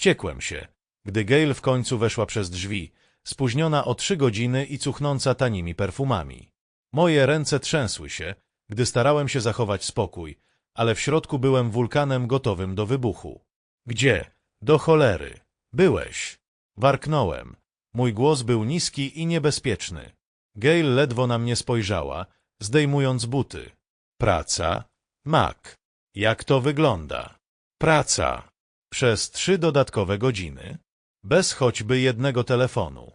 Wściekłem się, gdy Gail w końcu weszła przez drzwi, spóźniona o trzy godziny i cuchnąca tanimi perfumami. Moje ręce trzęsły się, gdy starałem się zachować spokój, ale w środku byłem wulkanem gotowym do wybuchu. Gdzie? Do cholery. Byłeś. Warknąłem. Mój głos był niski i niebezpieczny. Gail ledwo na mnie spojrzała, zdejmując buty. Praca? Mak. Jak to wygląda? Praca. Przez trzy dodatkowe godziny. Bez choćby jednego telefonu.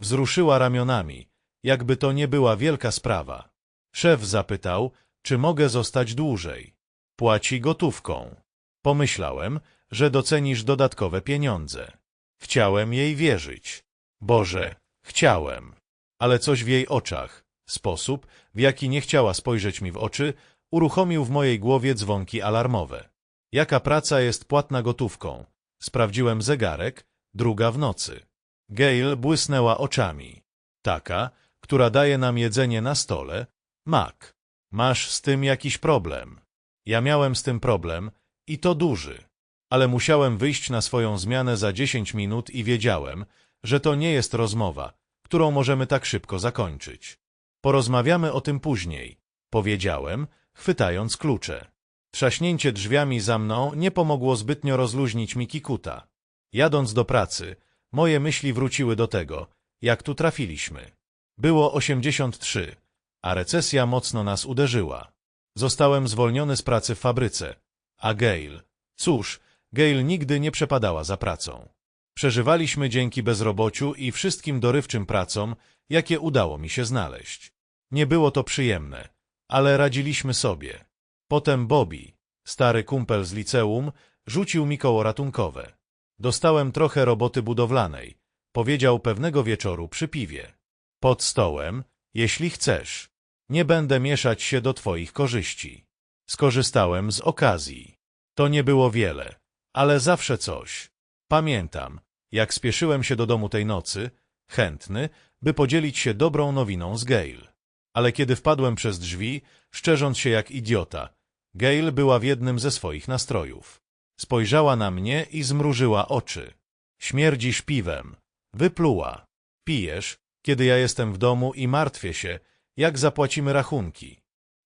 Wzruszyła ramionami, jakby to nie była wielka sprawa. Szef zapytał, czy mogę zostać dłużej. Płaci gotówką. Pomyślałem, że docenisz dodatkowe pieniądze. Chciałem jej wierzyć. Boże, chciałem. Ale coś w jej oczach, sposób, w jaki nie chciała spojrzeć mi w oczy, uruchomił w mojej głowie dzwonki alarmowe. Jaka praca jest płatna gotówką? Sprawdziłem zegarek, druga w nocy. Gail błysnęła oczami. Taka, która daje nam jedzenie na stole, mak. Masz z tym jakiś problem. Ja miałem z tym problem i to duży. Ale musiałem wyjść na swoją zmianę za dziesięć minut i wiedziałem, że to nie jest rozmowa, którą możemy tak szybko zakończyć. Porozmawiamy o tym później, powiedziałem, chwytając klucze. Trzaśnięcie drzwiami za mną nie pomogło zbytnio rozluźnić mi kikuta. Jadąc do pracy, moje myśli wróciły do tego, jak tu trafiliśmy. Było 83, a recesja mocno nas uderzyła. Zostałem zwolniony z pracy w fabryce. A Gail? Cóż, Gail nigdy nie przepadała za pracą. Przeżywaliśmy dzięki bezrobociu i wszystkim dorywczym pracom, jakie udało mi się znaleźć. Nie było to przyjemne, ale radziliśmy sobie. Potem Bobby, stary kumpel z liceum, rzucił mi koło ratunkowe. Dostałem trochę roboty budowlanej, powiedział pewnego wieczoru przy piwie. Pod stołem, jeśli chcesz. Nie będę mieszać się do twoich korzyści. Skorzystałem z okazji. To nie było wiele, ale zawsze coś. Pamiętam, jak spieszyłem się do domu tej nocy, chętny, by podzielić się dobrą nowiną z Gail. Ale kiedy wpadłem przez drzwi, szczerząc się jak idiota, Gail była w jednym ze swoich nastrojów. Spojrzała na mnie i zmrużyła oczy. Śmierdzisz piwem. Wypluła. Pijesz, kiedy ja jestem w domu i martwię się, jak zapłacimy rachunki.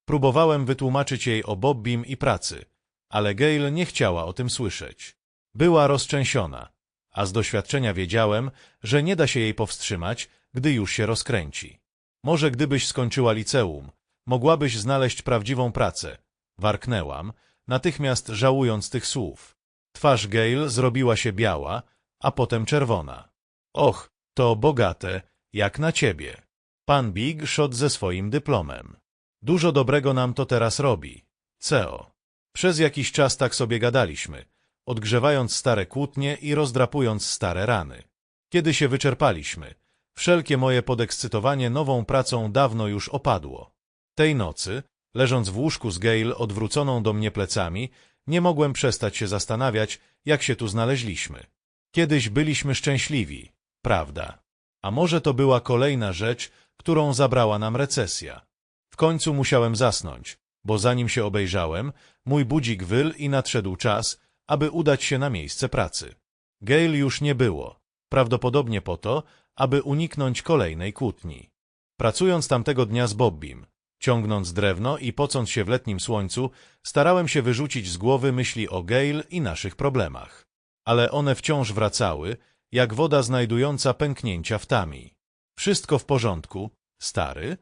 Próbowałem wytłumaczyć jej o Bobbim i pracy, ale Gail nie chciała o tym słyszeć. Była rozczęsiona, a z doświadczenia wiedziałem, że nie da się jej powstrzymać, gdy już się rozkręci. Może gdybyś skończyła liceum, mogłabyś znaleźć prawdziwą pracę. Warknęłam, natychmiast żałując tych słów. Twarz Gail zrobiła się biała, a potem czerwona. Och, to bogate, jak na ciebie. Pan Big szedł ze swoim dyplomem. Dużo dobrego nam to teraz robi. CEO. Przez jakiś czas tak sobie gadaliśmy, odgrzewając stare kłótnie i rozdrapując stare rany. Kiedy się wyczerpaliśmy, wszelkie moje podekscytowanie nową pracą dawno już opadło. Tej nocy, leżąc w łóżku z Gail odwróconą do mnie plecami, nie mogłem przestać się zastanawiać, jak się tu znaleźliśmy. Kiedyś byliśmy szczęśliwi, prawda? A może to była kolejna rzecz, którą zabrała nam recesja. W końcu musiałem zasnąć, bo zanim się obejrzałem, mój budzik wyl i nadszedł czas, aby udać się na miejsce pracy. Gail już nie było, prawdopodobnie po to, aby uniknąć kolejnej kłótni. Pracując tamtego dnia z Bobbim, ciągnąc drewno i pocąc się w letnim słońcu, starałem się wyrzucić z głowy myśli o Gail i naszych problemach. Ale one wciąż wracały, jak woda znajdująca pęknięcia w tami. Wszystko w porządku, stary?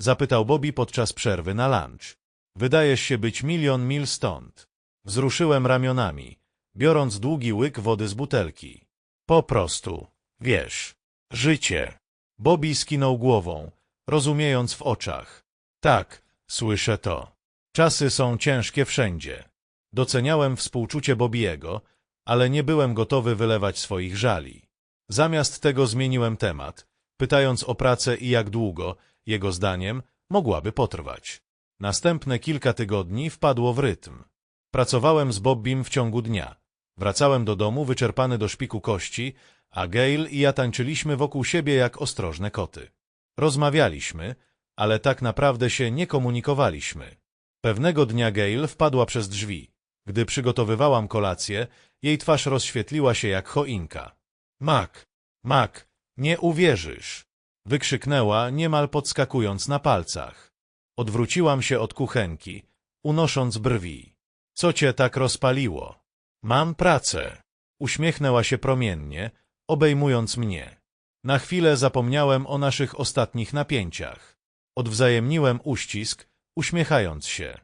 Zapytał Bobby podczas przerwy na lunch. Wydajesz się być milion mil stąd. Wzruszyłem ramionami, biorąc długi łyk wody z butelki. Po prostu, wiesz, życie. Bobby skinął głową, rozumiejąc w oczach. Tak, słyszę to. Czasy są ciężkie wszędzie. Doceniałem współczucie Bobiego, ale nie byłem gotowy wylewać swoich żali. Zamiast tego zmieniłem temat, pytając o pracę i jak długo, jego zdaniem, mogłaby potrwać. Następne kilka tygodni wpadło w rytm. Pracowałem z Bobbim w ciągu dnia. Wracałem do domu wyczerpany do szpiku kości, a Gail i ja tańczyliśmy wokół siebie jak ostrożne koty. Rozmawialiśmy, ale tak naprawdę się nie komunikowaliśmy. Pewnego dnia Gail wpadła przez drzwi. Gdy przygotowywałam kolację, jej twarz rozświetliła się jak choinka. Mak, Mak, nie uwierzysz! Wykrzyknęła, niemal podskakując na palcach. Odwróciłam się od kuchenki, unosząc brwi. Co cię tak rozpaliło? Mam pracę. Uśmiechnęła się promiennie, obejmując mnie. Na chwilę zapomniałem o naszych ostatnich napięciach. Odwzajemniłem uścisk, uśmiechając się.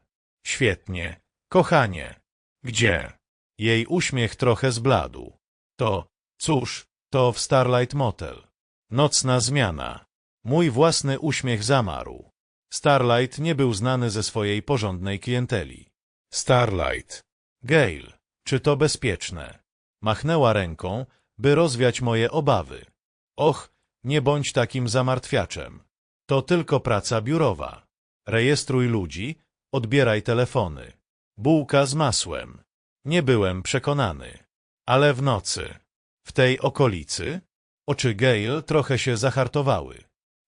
Świetnie. Kochanie. Gdzie? Jej uśmiech trochę zbladł. To, cóż, to w Starlight Motel. Nocna zmiana. Mój własny uśmiech zamarł. Starlight nie był znany ze swojej porządnej klienteli. Starlight. Gail, czy to bezpieczne? Machnęła ręką, by rozwiać moje obawy. Och, nie bądź takim zamartwiaczem. To tylko praca biurowa. Rejestruj ludzi, odbieraj telefony. Bułka z masłem. Nie byłem przekonany. Ale w nocy. W tej okolicy? Oczy Gail trochę się zahartowały.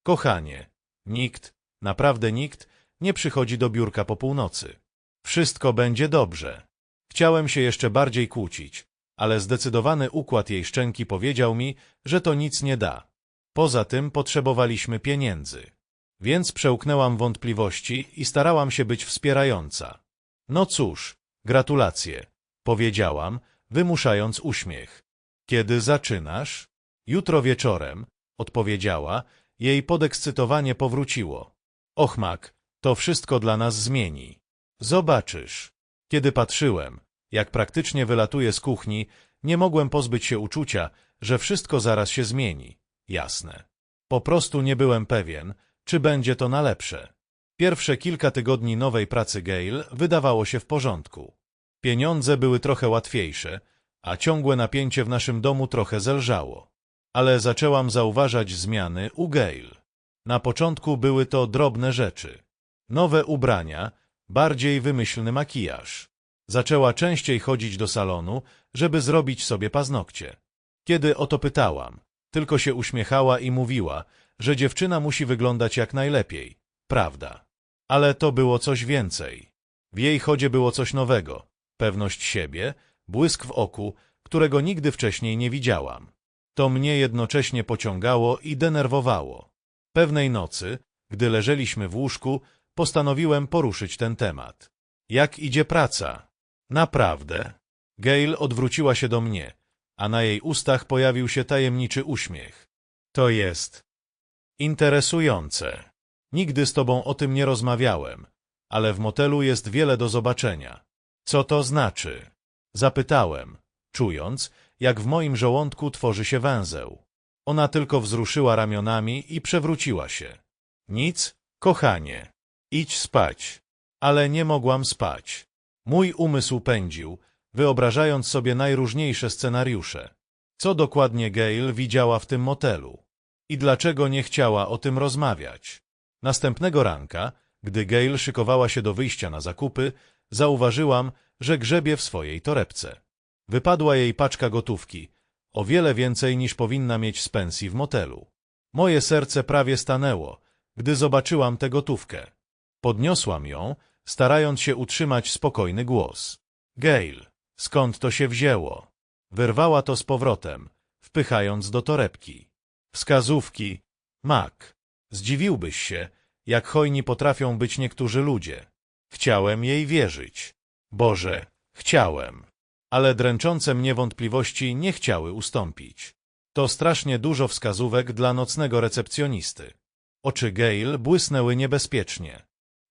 Kochanie, nikt, naprawdę nikt, nie przychodzi do biurka po północy. Wszystko będzie dobrze. Chciałem się jeszcze bardziej kłócić, ale zdecydowany układ jej szczęki powiedział mi, że to nic nie da. Poza tym potrzebowaliśmy pieniędzy. Więc przełknęłam wątpliwości i starałam się być wspierająca. No cóż, gratulacje, powiedziałam, wymuszając uśmiech. Kiedy zaczynasz? Jutro wieczorem, odpowiedziała, jej podekscytowanie powróciło. Och, Mak, to wszystko dla nas zmieni. Zobaczysz. Kiedy patrzyłem, jak praktycznie wylatuje z kuchni, nie mogłem pozbyć się uczucia, że wszystko zaraz się zmieni. Jasne. Po prostu nie byłem pewien, czy będzie to na lepsze. Pierwsze kilka tygodni nowej pracy Gail wydawało się w porządku. Pieniądze były trochę łatwiejsze, a ciągłe napięcie w naszym domu trochę zelżało. Ale zaczęłam zauważać zmiany u Gail. Na początku były to drobne rzeczy. Nowe ubrania, bardziej wymyślny makijaż. Zaczęła częściej chodzić do salonu, żeby zrobić sobie paznokcie. Kiedy o to pytałam, tylko się uśmiechała i mówiła, że dziewczyna musi wyglądać jak najlepiej. Prawda. Ale to było coś więcej. W jej chodzie było coś nowego. Pewność siebie, błysk w oku, którego nigdy wcześniej nie widziałam. To mnie jednocześnie pociągało i denerwowało. Pewnej nocy, gdy leżeliśmy w łóżku, postanowiłem poruszyć ten temat. Jak idzie praca? Naprawdę. Gail odwróciła się do mnie, a na jej ustach pojawił się tajemniczy uśmiech. To jest interesujące. Nigdy z tobą o tym nie rozmawiałem, ale w motelu jest wiele do zobaczenia. Co to znaczy? Zapytałem, czując, jak w moim żołądku tworzy się węzeł. Ona tylko wzruszyła ramionami i przewróciła się. Nic, kochanie, idź spać. Ale nie mogłam spać. Mój umysł pędził, wyobrażając sobie najróżniejsze scenariusze. Co dokładnie Gail widziała w tym motelu? I dlaczego nie chciała o tym rozmawiać? Następnego ranka, gdy Gail szykowała się do wyjścia na zakupy, zauważyłam, że grzebie w swojej torebce. Wypadła jej paczka gotówki, o wiele więcej niż powinna mieć z pensji w motelu. Moje serce prawie stanęło, gdy zobaczyłam tę gotówkę. Podniosłam ją, starając się utrzymać spokojny głos. Gail, skąd to się wzięło? Wyrwała to z powrotem, wpychając do torebki. Wskazówki. Mak. Zdziwiłbyś się, jak hojni potrafią być niektórzy ludzie. Chciałem jej wierzyć. Boże, chciałem. Ale dręczące mnie wątpliwości nie chciały ustąpić. To strasznie dużo wskazówek dla nocnego recepcjonisty. Oczy Gail błysnęły niebezpiecznie.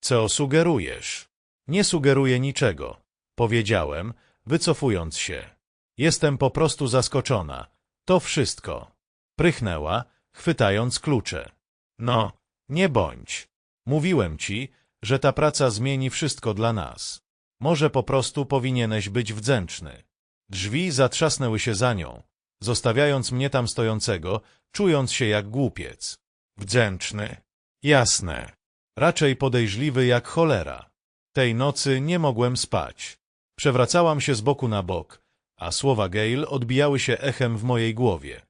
Co sugerujesz? Nie sugeruję niczego, powiedziałem, wycofując się. Jestem po prostu zaskoczona. To wszystko. Prychnęła, chwytając klucze. No, nie bądź. Mówiłem ci, że ta praca zmieni wszystko dla nas. Może po prostu powinieneś być wdzięczny. Drzwi zatrzasnęły się za nią, zostawiając mnie tam stojącego, czując się jak głupiec. Wdzięczny. Jasne. Raczej podejrzliwy jak cholera. Tej nocy nie mogłem spać. Przewracałam się z boku na bok, a słowa Gail odbijały się echem w mojej głowie.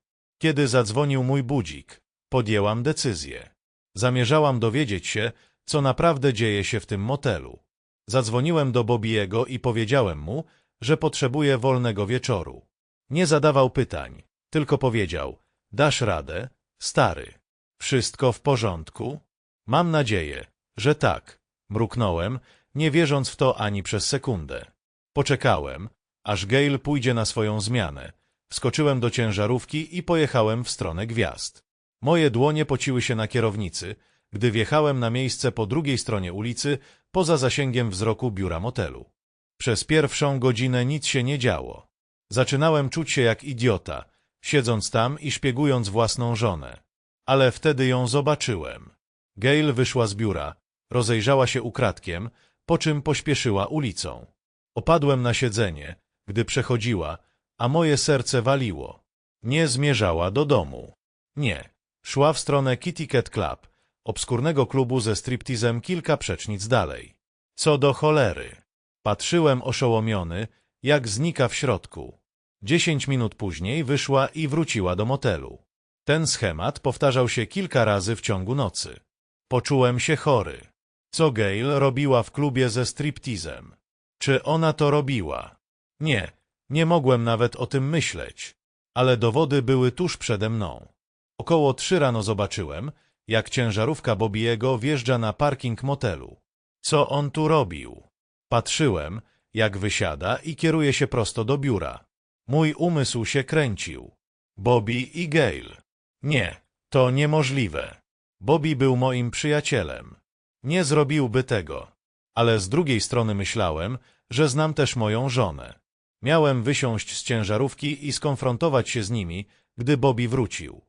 Kiedy zadzwonił mój budzik, podjęłam decyzję. Zamierzałam dowiedzieć się, co naprawdę dzieje się w tym motelu. Zadzwoniłem do Bobiego i powiedziałem mu, że potrzebuję wolnego wieczoru. Nie zadawał pytań, tylko powiedział, dasz radę, stary. Wszystko w porządku? Mam nadzieję, że tak. Mruknąłem, nie wierząc w to ani przez sekundę. Poczekałem, aż Gail pójdzie na swoją zmianę. Wskoczyłem do ciężarówki i pojechałem w stronę gwiazd. Moje dłonie pociły się na kierownicy, gdy wjechałem na miejsce po drugiej stronie ulicy, poza zasięgiem wzroku biura motelu. Przez pierwszą godzinę nic się nie działo. Zaczynałem czuć się jak idiota, siedząc tam i szpiegując własną żonę. Ale wtedy ją zobaczyłem. Gail wyszła z biura, rozejrzała się ukradkiem, po czym pośpieszyła ulicą. Opadłem na siedzenie, gdy przechodziła, a moje serce waliło. Nie zmierzała do domu. Nie. Szła w stronę Kitty Cat Club, obskurnego klubu ze striptizem kilka przecznic dalej. Co do cholery. Patrzyłem oszołomiony, jak znika w środku. Dziesięć minut później wyszła i wróciła do motelu. Ten schemat powtarzał się kilka razy w ciągu nocy. Poczułem się chory. Co Gail robiła w klubie ze striptizem? Czy ona to robiła? Nie, nie mogłem nawet o tym myśleć. Ale dowody były tuż przede mną. Około trzy rano zobaczyłem, jak ciężarówka Bobiego wjeżdża na parking motelu. Co on tu robił? Patrzyłem, jak wysiada i kieruje się prosto do biura. Mój umysł się kręcił. Bobby i Gail. Nie, to niemożliwe. Bobby był moim przyjacielem. Nie zrobiłby tego. Ale z drugiej strony myślałem, że znam też moją żonę. Miałem wysiąść z ciężarówki i skonfrontować się z nimi, gdy Bobby wrócił.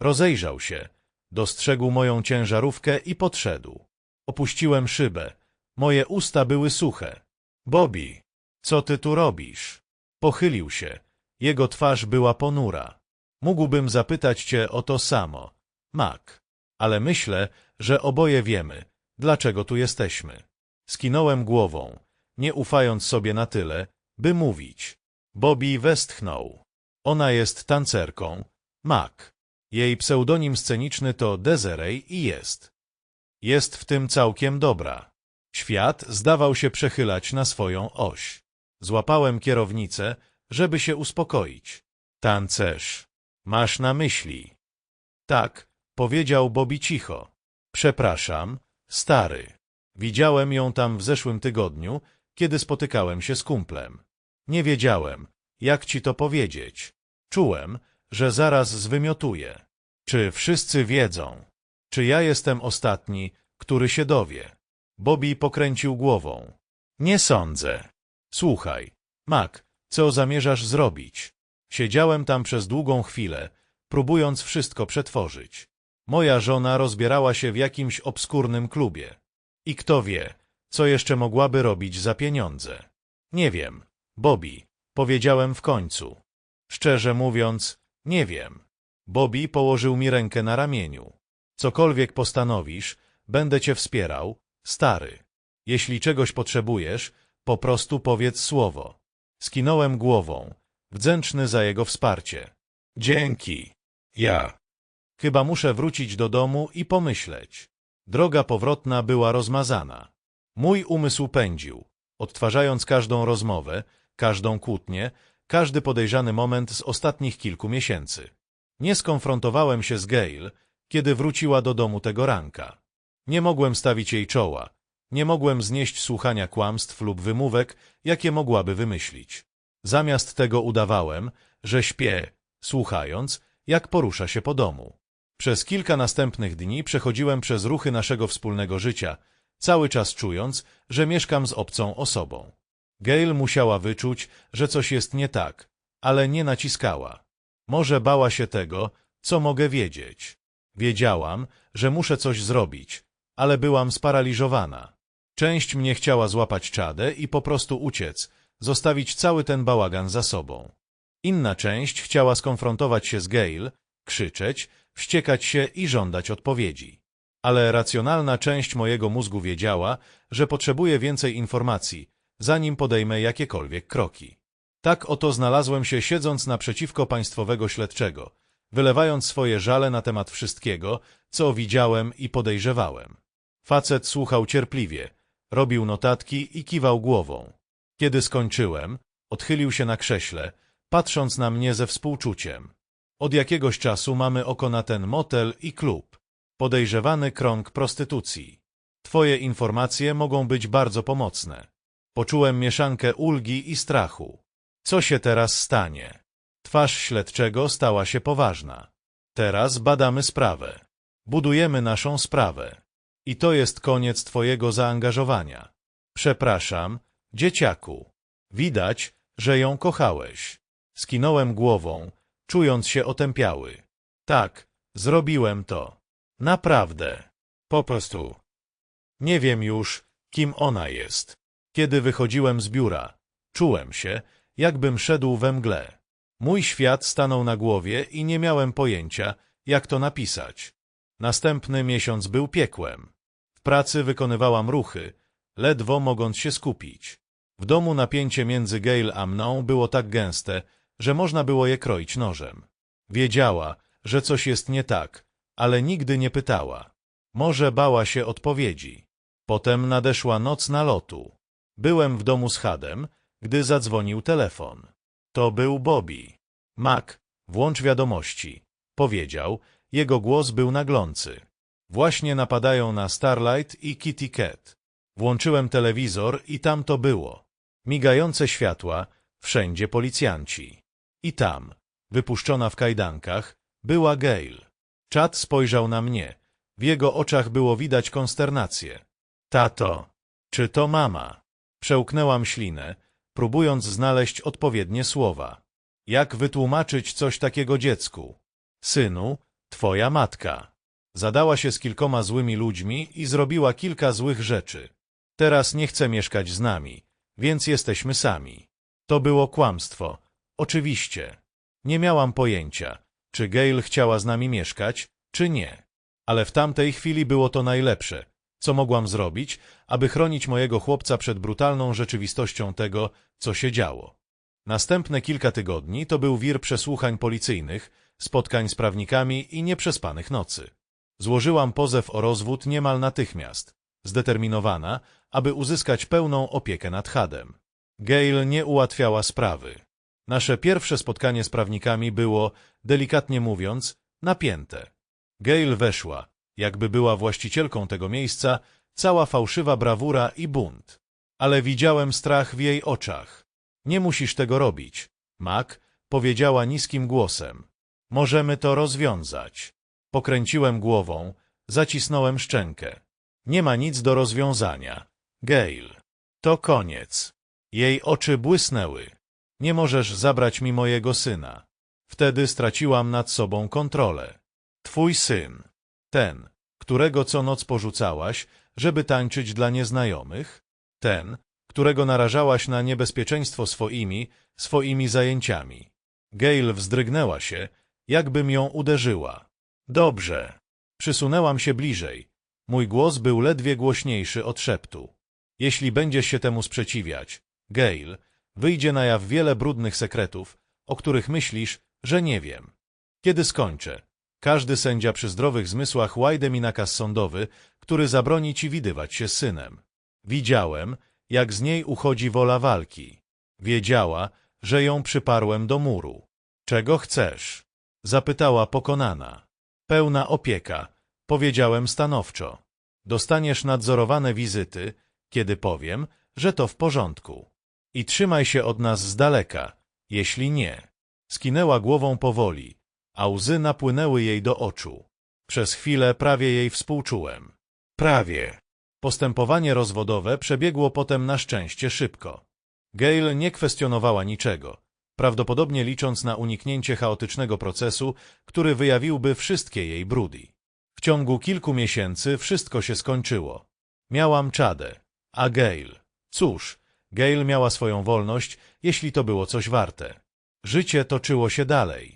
Rozejrzał się, dostrzegł moją ciężarówkę i podszedł. Opuściłem szybę. Moje usta były suche. Bobby, co ty tu robisz? Pochylił się. Jego twarz była ponura. Mógłbym zapytać cię o to samo, Mac, ale myślę, że oboje wiemy, dlaczego tu jesteśmy. Skinąłem głową, nie ufając sobie na tyle, by mówić. Bobby westchnął. Ona jest tancerką, Mac. Jej pseudonim sceniczny to Desiree i jest. Jest w tym całkiem dobra. Świat zdawał się przechylać na swoją oś. Złapałem kierownicę, żeby się uspokoić. Tancerz, masz na myśli. Tak, powiedział Bobby cicho. Przepraszam, stary. Widziałem ją tam w zeszłym tygodniu, kiedy spotykałem się z kumplem. Nie wiedziałem, jak ci to powiedzieć. Czułem, że zaraz zwymiotuję. Czy wszyscy wiedzą? Czy ja jestem ostatni, który się dowie? Bobby pokręcił głową. Nie sądzę. Słuchaj, Mac, co zamierzasz zrobić? Siedziałem tam przez długą chwilę, próbując wszystko przetworzyć. Moja żona rozbierała się w jakimś obskurnym klubie. I kto wie, co jeszcze mogłaby robić za pieniądze. Nie wiem, Bobby, powiedziałem w końcu. Szczerze mówiąc, nie wiem. Bobby położył mi rękę na ramieniu. Cokolwiek postanowisz, będę cię wspierał, stary. Jeśli czegoś potrzebujesz, po prostu powiedz słowo. Skinąłem głową, wdzięczny za jego wsparcie. Dzięki. Ja. Chyba muszę wrócić do domu i pomyśleć. Droga powrotna była rozmazana. Mój umysł pędził, odtwarzając każdą rozmowę, każdą kłótnię, każdy podejrzany moment z ostatnich kilku miesięcy. Nie skonfrontowałem się z Gail, kiedy wróciła do domu tego ranka. Nie mogłem stawić jej czoła. Nie mogłem znieść słuchania kłamstw lub wymówek, jakie mogłaby wymyślić. Zamiast tego udawałem, że śpię, słuchając, jak porusza się po domu. Przez kilka następnych dni przechodziłem przez ruchy naszego wspólnego życia, cały czas czując, że mieszkam z obcą osobą. Gail musiała wyczuć, że coś jest nie tak, ale nie naciskała. Może bała się tego, co mogę wiedzieć. Wiedziałam, że muszę coś zrobić, ale byłam sparaliżowana. Część mnie chciała złapać czadę i po prostu uciec, zostawić cały ten bałagan za sobą. Inna część chciała skonfrontować się z Gail, krzyczeć, wściekać się i żądać odpowiedzi. Ale racjonalna część mojego mózgu wiedziała, że potrzebuje więcej informacji, zanim podejmę jakiekolwiek kroki. Tak oto znalazłem się siedząc naprzeciwko państwowego śledczego, wylewając swoje żale na temat wszystkiego, co widziałem i podejrzewałem. Facet słuchał cierpliwie, Robił notatki i kiwał głową. Kiedy skończyłem, odchylił się na krześle, patrząc na mnie ze współczuciem. Od jakiegoś czasu mamy oko na ten motel i klub. Podejrzewany krąg prostytucji. Twoje informacje mogą być bardzo pomocne. Poczułem mieszankę ulgi i strachu. Co się teraz stanie? Twarz śledczego stała się poważna. Teraz badamy sprawę. Budujemy naszą sprawę. I to jest koniec twojego zaangażowania. Przepraszam, dzieciaku. Widać, że ją kochałeś. Skinąłem głową, czując się otępiały. Tak, zrobiłem to. Naprawdę. Po prostu. Nie wiem już, kim ona jest. Kiedy wychodziłem z biura, czułem się, jakbym szedł we mgle. Mój świat stanął na głowie i nie miałem pojęcia, jak to napisać. Następny miesiąc był piekłem. W pracy wykonywałam ruchy, ledwo mogąc się skupić. W domu napięcie między Gail a mną było tak gęste, że można było je kroić nożem. Wiedziała, że coś jest nie tak, ale nigdy nie pytała. Może bała się odpowiedzi. Potem nadeszła noc nalotu. Byłem w domu z Hadem, gdy zadzwonił telefon. To był Bobby. Mac, włącz wiadomości. Powiedział, jego głos był naglący. Właśnie napadają na Starlight i Kitty Cat. Włączyłem telewizor i tam to było. Migające światła, wszędzie policjanci. I tam, wypuszczona w kajdankach, była Gail. Czad spojrzał na mnie. W jego oczach było widać konsternację. Tato, czy to mama? Przełknęłam ślinę, próbując znaleźć odpowiednie słowa. Jak wytłumaczyć coś takiego dziecku? Synu, twoja matka. Zadała się z kilkoma złymi ludźmi i zrobiła kilka złych rzeczy. Teraz nie chce mieszkać z nami, więc jesteśmy sami. To było kłamstwo. Oczywiście. Nie miałam pojęcia, czy Gail chciała z nami mieszkać, czy nie. Ale w tamtej chwili było to najlepsze, co mogłam zrobić, aby chronić mojego chłopca przed brutalną rzeczywistością tego, co się działo. Następne kilka tygodni to był wir przesłuchań policyjnych, spotkań z prawnikami i nieprzespanych nocy. Złożyłam pozew o rozwód niemal natychmiast, zdeterminowana, aby uzyskać pełną opiekę nad Hadem. Gail nie ułatwiała sprawy. Nasze pierwsze spotkanie z prawnikami było, delikatnie mówiąc, napięte. Gail weszła, jakby była właścicielką tego miejsca, cała fałszywa brawura i bunt. Ale widziałem strach w jej oczach. Nie musisz tego robić. Mac powiedziała niskim głosem. Możemy to rozwiązać. Pokręciłem głową, zacisnąłem szczękę. Nie ma nic do rozwiązania. Gail. To koniec. Jej oczy błysnęły. Nie możesz zabrać mi mojego syna. Wtedy straciłam nad sobą kontrolę. Twój syn. Ten, którego co noc porzucałaś, żeby tańczyć dla nieznajomych? Ten, którego narażałaś na niebezpieczeństwo swoimi, swoimi zajęciami. Gail wzdrygnęła się, jakbym ją uderzyła. Dobrze. Przysunęłam się bliżej. Mój głos był ledwie głośniejszy od szeptu. Jeśli będziesz się temu sprzeciwiać, Gail, wyjdzie na jaw wiele brudnych sekretów, o których myślisz, że nie wiem. Kiedy skończę, każdy sędzia przy zdrowych zmysłach łajde mi nakaz sądowy, który zabroni ci widywać się z synem. Widziałem, jak z niej uchodzi wola walki. Wiedziała, że ją przyparłem do muru. Czego chcesz? Zapytała pokonana. Pełna opieka, powiedziałem stanowczo. Dostaniesz nadzorowane wizyty, kiedy powiem, że to w porządku. I trzymaj się od nas z daleka, jeśli nie. Skinęła głową powoli, a łzy napłynęły jej do oczu. Przez chwilę prawie jej współczułem. Prawie. Postępowanie rozwodowe przebiegło potem na szczęście szybko. Gail nie kwestionowała niczego, prawdopodobnie licząc na uniknięcie chaotycznego procesu, który wyjawiłby wszystkie jej brudy. W ciągu kilku miesięcy wszystko się skończyło. Miałam czadę, a Gail. Cóż, Gail miała swoją wolność, jeśli to było coś warte. Życie toczyło się dalej.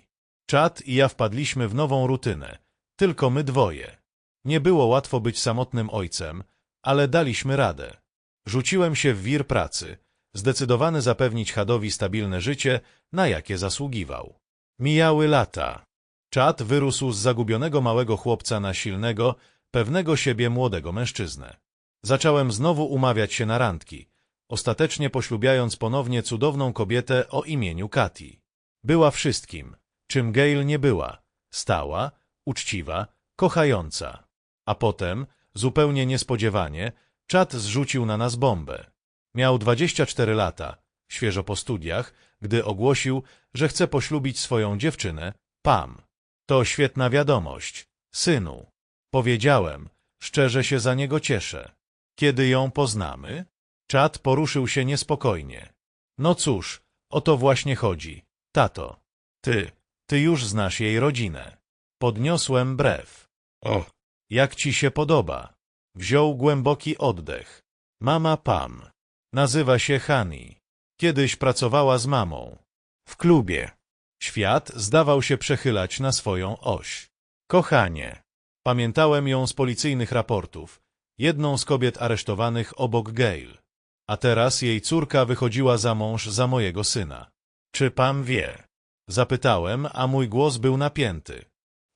Czad i ja wpadliśmy w nową rutynę. Tylko my dwoje. Nie było łatwo być samotnym ojcem, ale daliśmy radę. Rzuciłem się w wir pracy, zdecydowany zapewnić Hadowi stabilne życie, na jakie zasługiwał. Mijały lata. Czad wyrósł z zagubionego małego chłopca na silnego, pewnego siebie młodego mężczyznę. Zacząłem znowu umawiać się na randki, ostatecznie poślubiając ponownie cudowną kobietę o imieniu Kati. Była wszystkim, czym Gail nie była. Stała, uczciwa, kochająca. A potem, zupełnie niespodziewanie, czat zrzucił na nas bombę. Miał 24 lata, świeżo po studiach, gdy ogłosił, że chce poślubić swoją dziewczynę, Pam. To świetna wiadomość, synu. Powiedziałem, szczerze się za niego cieszę. Kiedy ją poznamy? Czad poruszył się niespokojnie. No cóż, o to właśnie chodzi. Tato, ty, ty już znasz jej rodzinę. Podniosłem brew. O, Jak ci się podoba? Wziął głęboki oddech. Mama Pam. Nazywa się Hani. Kiedyś pracowała z mamą. W klubie. Świat zdawał się przechylać na swoją oś. Kochanie. Pamiętałem ją z policyjnych raportów. Jedną z kobiet aresztowanych obok Gail. A teraz jej córka wychodziła za mąż za mojego syna. Czy Pam wie? Zapytałem, a mój głos był napięty.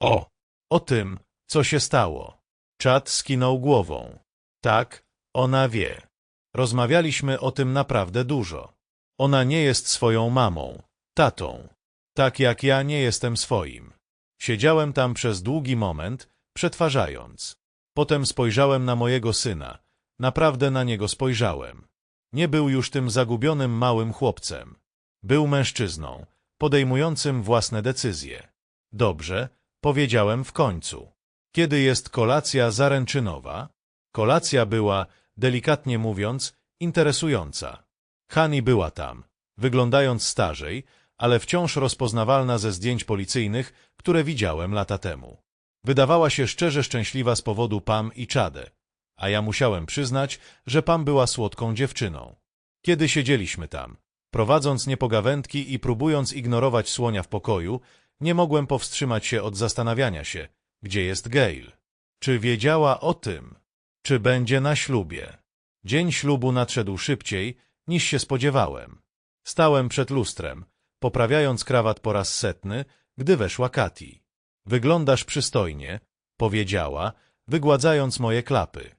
o, O tym, co się stało. Czad skinął głową. Tak, ona wie. Rozmawialiśmy o tym naprawdę dużo. Ona nie jest swoją mamą, tatą. Tak jak ja nie jestem swoim. Siedziałem tam przez długi moment, przetwarzając. Potem spojrzałem na mojego syna. Naprawdę na niego spojrzałem. Nie był już tym zagubionym małym chłopcem. Był mężczyzną, podejmującym własne decyzje. Dobrze, powiedziałem w końcu. Kiedy jest kolacja zaręczynowa? Kolacja była, delikatnie mówiąc, interesująca. Hani była tam, wyglądając starzej, ale wciąż rozpoznawalna ze zdjęć policyjnych, które widziałem lata temu. Wydawała się szczerze szczęśliwa z powodu Pam i Czadę, a ja musiałem przyznać, że Pam była słodką dziewczyną. Kiedy siedzieliśmy tam, prowadząc niepogawędki i próbując ignorować słonia w pokoju, nie mogłem powstrzymać się od zastanawiania się, gdzie jest Gail. Czy wiedziała o tym? Czy będzie na ślubie? Dzień ślubu nadszedł szybciej, niż się spodziewałem. Stałem przed lustrem, poprawiając krawat po raz setny, gdy weszła Kati. Wyglądasz przystojnie, powiedziała, wygładzając moje klapy.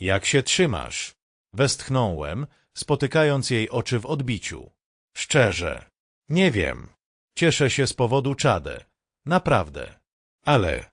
Jak się trzymasz? Westchnąłem, spotykając jej oczy w odbiciu. Szczerze, nie wiem. Cieszę się z powodu Czadę. Naprawdę. ale,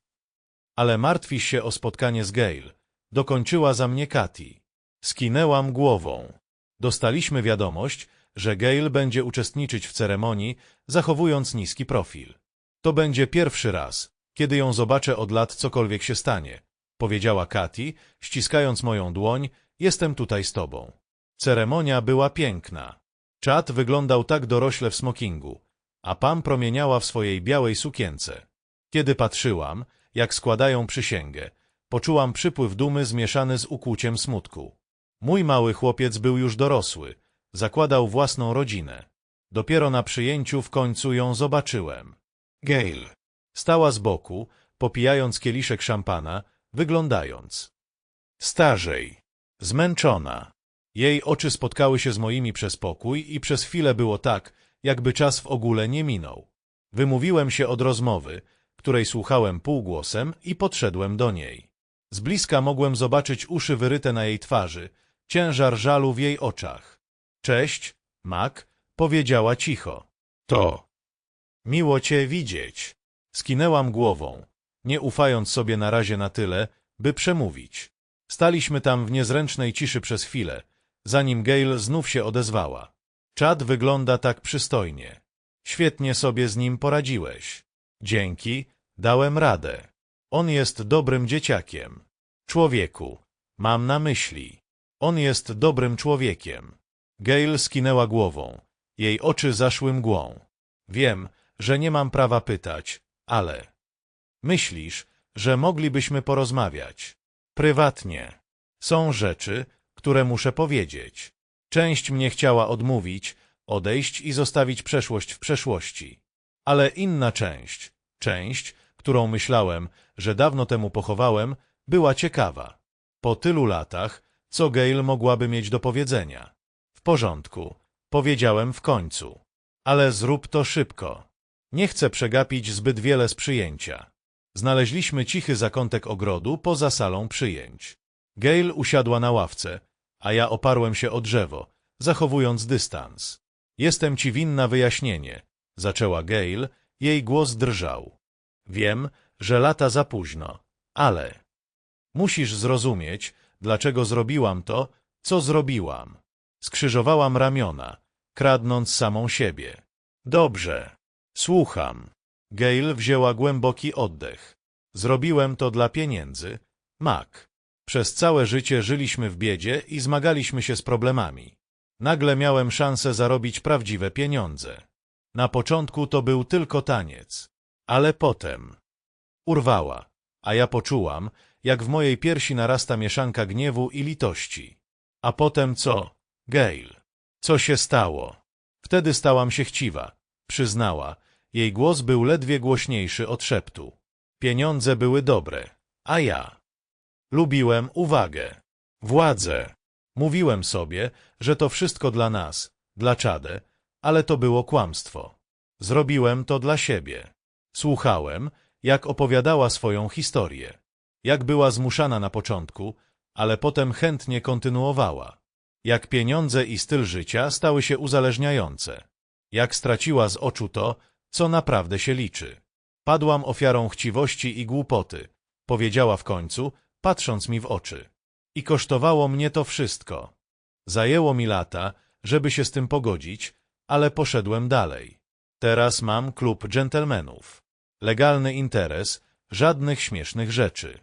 Ale martwisz się o spotkanie z Gail. Dokończyła za mnie Kati. Skinęłam głową. Dostaliśmy wiadomość, że Gail będzie uczestniczyć w ceremonii, zachowując niski profil. To będzie pierwszy raz, kiedy ją zobaczę od lat cokolwiek się stanie, powiedziała Kati, ściskając moją dłoń, jestem tutaj z tobą. Ceremonia była piękna. Czad wyglądał tak dorośle w smokingu, a Pam promieniała w swojej białej sukience. Kiedy patrzyłam, jak składają przysięgę, poczułam przypływ dumy zmieszany z ukłuciem smutku. Mój mały chłopiec był już dorosły, zakładał własną rodzinę. Dopiero na przyjęciu w końcu ją zobaczyłem. Gail, Stała z boku, popijając kieliszek szampana, wyglądając. Starzej, zmęczona. Jej oczy spotkały się z moimi przez pokój i przez chwilę było tak, jakby czas w ogóle nie minął. Wymówiłem się od rozmowy, której słuchałem półgłosem i podszedłem do niej. Z bliska mogłem zobaczyć uszy wyryte na jej twarzy, ciężar żalu w jej oczach. Cześć, Mac, powiedziała cicho. to, Miło cię widzieć. Skinęłam głową, nie ufając sobie na razie na tyle, by przemówić. Staliśmy tam w niezręcznej ciszy przez chwilę, zanim Gail znów się odezwała. Czad wygląda tak przystojnie. Świetnie sobie z nim poradziłeś. Dzięki, dałem radę. On jest dobrym dzieciakiem. Człowieku, mam na myśli. On jest dobrym człowiekiem. Gail skinęła głową. Jej oczy zaszły mgłą. Wiem, że nie mam prawa pytać, ale... Myślisz, że moglibyśmy porozmawiać? Prywatnie. Są rzeczy, które muszę powiedzieć. Część mnie chciała odmówić, odejść i zostawić przeszłość w przeszłości. Ale inna część, część, którą myślałem, że dawno temu pochowałem, była ciekawa. Po tylu latach, co Gail mogłaby mieć do powiedzenia? W porządku, powiedziałem w końcu. Ale zrób to szybko. Nie chcę przegapić zbyt wiele z przyjęcia. Znaleźliśmy cichy zakątek ogrodu poza salą przyjęć. Gail usiadła na ławce, a ja oparłem się o drzewo, zachowując dystans. Jestem ci winna wyjaśnienie, zaczęła Gail, jej głos drżał. Wiem, że lata za późno, ale musisz zrozumieć, dlaczego zrobiłam to, co zrobiłam. Skrzyżowałam ramiona, kradnąc samą siebie. Dobrze, słucham. Gail wzięła głęboki oddech. Zrobiłem to dla pieniędzy. Mac. Przez całe życie żyliśmy w biedzie i zmagaliśmy się z problemami. Nagle miałem szansę zarobić prawdziwe pieniądze. Na początku to był tylko taniec, ale potem urwała, a ja poczułam, jak w mojej piersi narasta mieszanka gniewu i litości. A potem co? Gail. Co się stało? Wtedy stałam się chciwa, przyznała. Jej głos był ledwie głośniejszy od szeptu. Pieniądze były dobre, a ja lubiłem uwagę, władzę. Mówiłem sobie, że to wszystko dla nas, dla Czadę, ale to było kłamstwo. Zrobiłem to dla siebie. Słuchałem, jak opowiadała swoją historię. Jak była zmuszana na początku, ale potem chętnie kontynuowała. Jak pieniądze i styl życia stały się uzależniające. Jak straciła z oczu to, co naprawdę się liczy. Padłam ofiarą chciwości i głupoty, powiedziała w końcu, patrząc mi w oczy. I kosztowało mnie to wszystko. Zajęło mi lata, żeby się z tym pogodzić, ale poszedłem dalej. Teraz mam klub dżentelmenów. Legalny interes, żadnych śmiesznych rzeczy.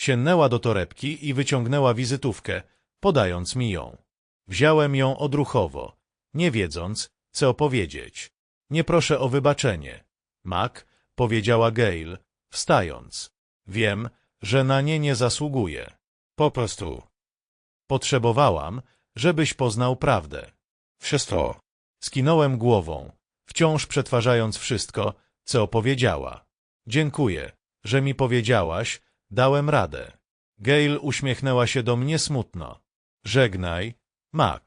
Sięgnęła do torebki i wyciągnęła wizytówkę, podając mi ją. Wziąłem ją odruchowo, nie wiedząc, co opowiedzieć. Nie proszę o wybaczenie. Mac, powiedziała Gail, wstając. Wiem, że na nie nie zasługuję. Po prostu. Potrzebowałam, żebyś poznał prawdę. Wszystko. Skinąłem głową, wciąż przetwarzając wszystko, co opowiedziała. Dziękuję, że mi powiedziałaś, dałem radę. Gail uśmiechnęła się do mnie smutno. Żegnaj, Mac.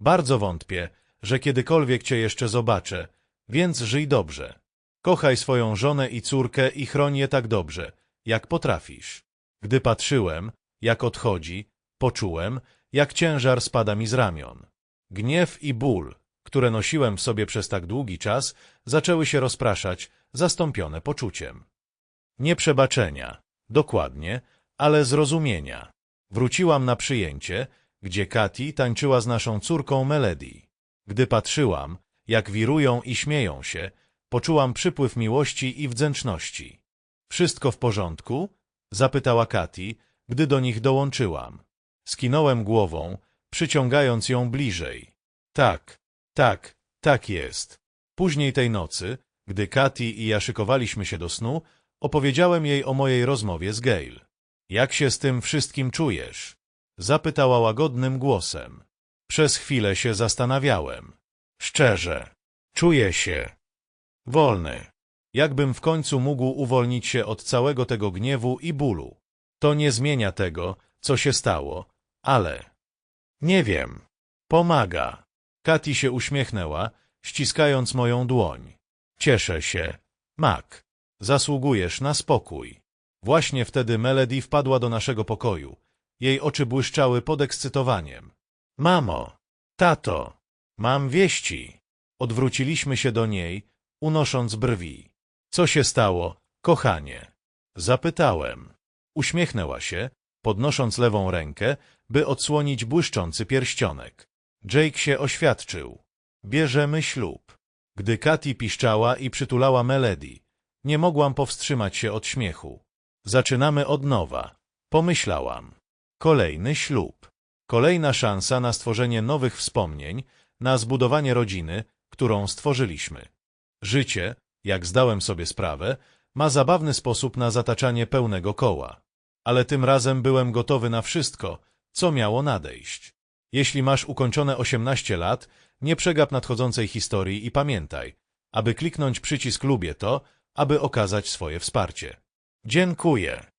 Bardzo wątpię, że kiedykolwiek cię jeszcze zobaczę, więc żyj dobrze. Kochaj swoją żonę i córkę i chroń je tak dobrze, jak potrafisz. Gdy patrzyłem, jak odchodzi, poczułem, jak ciężar spada mi z ramion. Gniew i ból, które nosiłem w sobie przez tak długi czas, zaczęły się rozpraszać, zastąpione poczuciem. Nie przebaczenia, dokładnie, ale zrozumienia. Wróciłam na przyjęcie, gdzie Katy tańczyła z naszą córką Melody. Gdy patrzyłam, jak wirują i śmieją się, poczułam przypływ miłości i wdzięczności. Wszystko w porządku? zapytała Katy, gdy do nich dołączyłam. Skinąłem głową, przyciągając ją bliżej. Tak, tak, tak jest. Później tej nocy, gdy Katy i ja szykowaliśmy się do snu, opowiedziałem jej o mojej rozmowie z Gail. Jak się z tym wszystkim czujesz? Zapytała łagodnym głosem. Przez chwilę się zastanawiałem. Szczerze, czuję się wolny. Jakbym w końcu mógł uwolnić się od całego tego gniewu i bólu. To nie zmienia tego, co się stało, ale... Nie wiem. Pomaga. Katy się uśmiechnęła, ściskając moją dłoń. Cieszę się. Mac, zasługujesz na spokój. Właśnie wtedy Melody wpadła do naszego pokoju. Jej oczy błyszczały podekscytowaniem. Mamo, tato, mam wieści. Odwróciliśmy się do niej, unosząc brwi. Co się stało, kochanie? Zapytałem. Uśmiechnęła się, podnosząc lewą rękę, by odsłonić błyszczący pierścionek. Jake się oświadczył. Bierzemy ślub. Gdy Katy piszczała i przytulała Melody, nie mogłam powstrzymać się od śmiechu. Zaczynamy od nowa. Pomyślałam. Kolejny ślub. Kolejna szansa na stworzenie nowych wspomnień, na zbudowanie rodziny, którą stworzyliśmy. Życie, jak zdałem sobie sprawę, ma zabawny sposób na zataczanie pełnego koła. Ale tym razem byłem gotowy na wszystko, co miało nadejść. Jeśli masz ukończone 18 lat, nie przegap nadchodzącej historii i pamiętaj, aby kliknąć przycisk lubię to, aby okazać swoje wsparcie. Dziękuję.